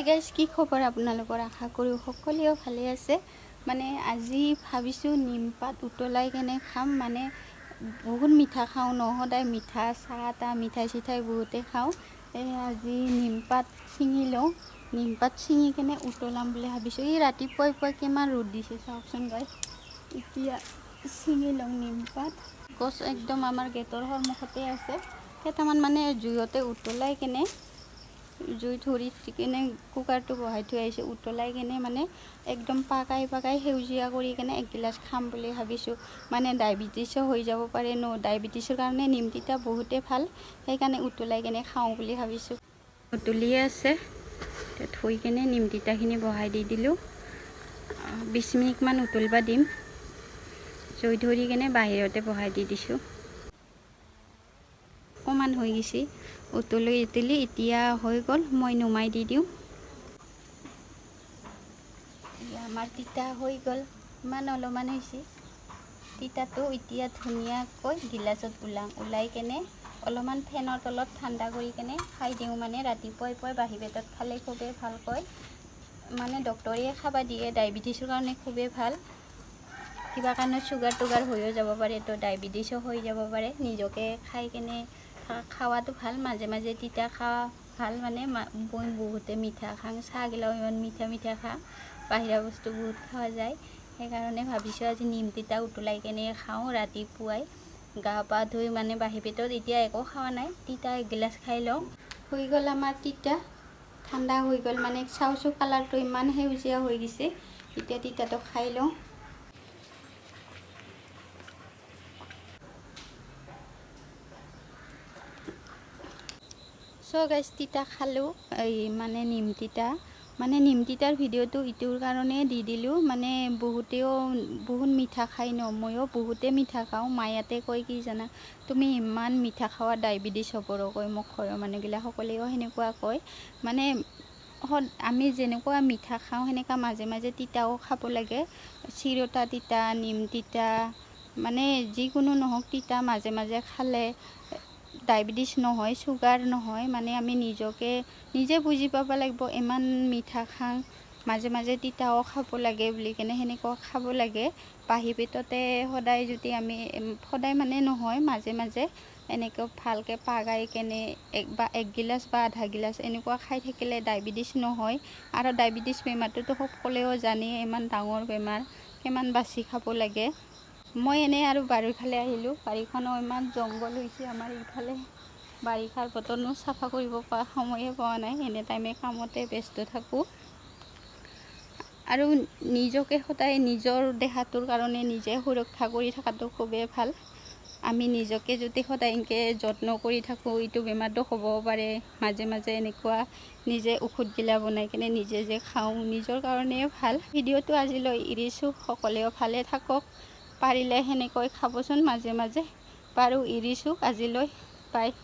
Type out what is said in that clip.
Guys, কি খবৰ আপোনালোকৰ? আশা কৰোঁ সকলোৱেও ভালে আছে। মানে আজি ভাবিছোঁ নিমপাত উতলাই কেনে খাম। মানে বহুত মিঠা খাওঁ ন, সদায় মিঠা চাহ তাহ মিঠাই চিঠাই বহুতে খাওঁ। এই আজি নিমপাত ছিঙি লওঁ। নিমপাত ছিঙি কেনে উতলাম বুলি ভাবিছোঁ। এই ৰাতিপুৱাই পুৱাই কিমান ৰ'দ দিছে চাওকচোন গাইজ। এতিয়া ছিঙি লওঁ নিমপাত। গছ একদম আমাৰ গেটৰ সন্মুখতে আছে। কেইটামান মানে জুইতে উতলাই কেনে জুই ধৰি কিনে কুকাৰটো বহাই থৈ আহিছোঁ। উতলাই কিনে মানে একদম পাকাই পাকাই সেউজীয়া কৰি কিনে এগিলাচ খাম বুলি ভাবিছোঁ। মানে ডায়েবেটিছো হৈ যাব পাৰে ন, ডায়েবেটিছৰ কাৰণে নিম তিতা বহুতেই ভালো, সেইকাৰণে উতলাই কিনে খাওঁ বুলি ভাবিছোঁ। উতলিয়ে আছে থৈ কিনে নিম তিতাখিনি বহাই দি দিলোঁ। বিছ মিনিটমান উতলিব দিম। জুই ধৰি কিনে বাহিৰতে বহাই দি দিছোঁ। অকণমান হৈ গৈছে। উতলি উতলি এতিয়া হৈ গ'ল, মই নুমাই দি দিওঁ। আমাৰ তিতা হৈ গ'ল, ইমান অলপমান হৈছে। তিতাটো এতিয়া ধুনীয়াকৈ গিলাচত ওলাম ওলাই কেনে অলপমান ফেনৰ তলত ঠাণ্ডা কৰি কেনে খাই দিওঁ মানে ৰাতিপুৱাই পুৱাই বাহি পেটত খালে খুবেই ভালকৈ। মানে ডক্তৰে খাব দিয়ে, ডায়েবেটিছৰ কাৰণে খুবেই ভালো। কিবা কাৰণত চুগাৰ টুগাৰ হৈও যাব পাৰে, তো ডায়েবেটিছো হৈ যাব পাৰে, নিজকে খাই কেনে খা- ভালো, মাজে মাজে তিতা খোৱা ভালো মানে মই বহুতে মিঠা খাওঁ। চাহগিলাও ইমান মিঠা মিঠা খাওঁ, বাহিৰা বস্তু বহুত খোৱা যায়। সেইকাৰণে ভাবিছোঁ আজি নিম তিতা উতলাই কেনে খাওঁ ৰাতিপুৱাই। গা পা ধুই মানে বাহি পেটত এতিয়া একো খোৱা নাই, তিতা এগিলাচ খাই লওঁ। হৈ গ'ল আমাৰ তিতা। ঠাণ্ডা হৈ গ'ল মানে চাউচো কালাৰটো ইমান সেউজীয়া হৈ গৈছে এতিয়া তিতাটো খাই লওঁ। চ' গাইজ তিতা খালোঁ, এই মানে নিম তিতা। মানে নিম তিতাৰ ভিডিঅ'টো ইটোৰ কাৰণে দি দিলোঁ মানে বহুতেও, বহুত মিঠা খাই ন ময়ো বহুতে মিঠা খাওঁ, মায়াতে কয় কি জানা, তুমি ইমান মিঠা খোৱা ডায়েবেটিছ হ'বৰো কয় মোক ঘৰৰ মানুহগিলা সকলেও সেনেকুৱা কয়। মানে সদ- আমি যেনেকুৱা মিঠা খাওঁ সেনেকুৱা মাজে মাজে তিতাও খাব লাগে। চিৰতা তিতা, নিম তিতা মানে যিকোনো নহওক তিতা মাজে মাজে খালে ডায়েবেটিছ নহয়, চুগাৰ নহয় মানে আমি নিজকে, নিজে বুজি পাব লাগিব, ইমান মিঠা খাওঁ, মাজে মাজে তিতাও খাব লাগে বুলি কেনে সেনেকুৱা খাব লাগে। বাহি পেটতে সদায় যদি আমি সদায় মানে নহয়, মাজে মাজে এনেকৈ ভালকৈ পাগাই কেনে এক বা, এক গিলাচ বা আধা গিলাচ এনেকুৱা খাই থাকিলে ডায়েবেটিছ নহয়। আৰু ডায়েবেটিছ বেমাৰটোতো সকলোৱেও জানেই, ইমান ডাঙৰ বেমাৰ, কিমান বাচি খাব লাগে। মই এনেই আৰু বাৰীৰ ফালে আহিলোঁ। বাৰীখনো ইমান জংঘল হৈছে আমাৰ ইফালে। বাৰিষাৰ বতৰনো চাফা কৰিব পৰা সময়ে পোৱা নাই। এনে টাইমে কামতে ব্যস্ত থাকোঁ। আৰু নিজকে সদায় নিজৰ দেহাটোৰ কাৰণে নিজে সুৰক্ষা কৰি থকাটো খুবেই ভাল। আমি নিজকে যদি সদায় এনেকৈ যত্ন কৰি থাকোঁ এইটো বেমাৰটো হ'বও পাৰে। মাজে মাজে এনেকুৱা নিজে ঔষধগিলা বনাই কিনে নিজে যে খাওঁ নিজৰ কাৰণেও ভাল। ভিডিঅ'টো আজিলৈ এৰিছোঁ। সকলোৱেও ভালে থাকক। পাৰিলে সেনেকৈ খাবচোন মাজে মাজে। বাৰু এৰিছোঁ আজিলৈ বাই।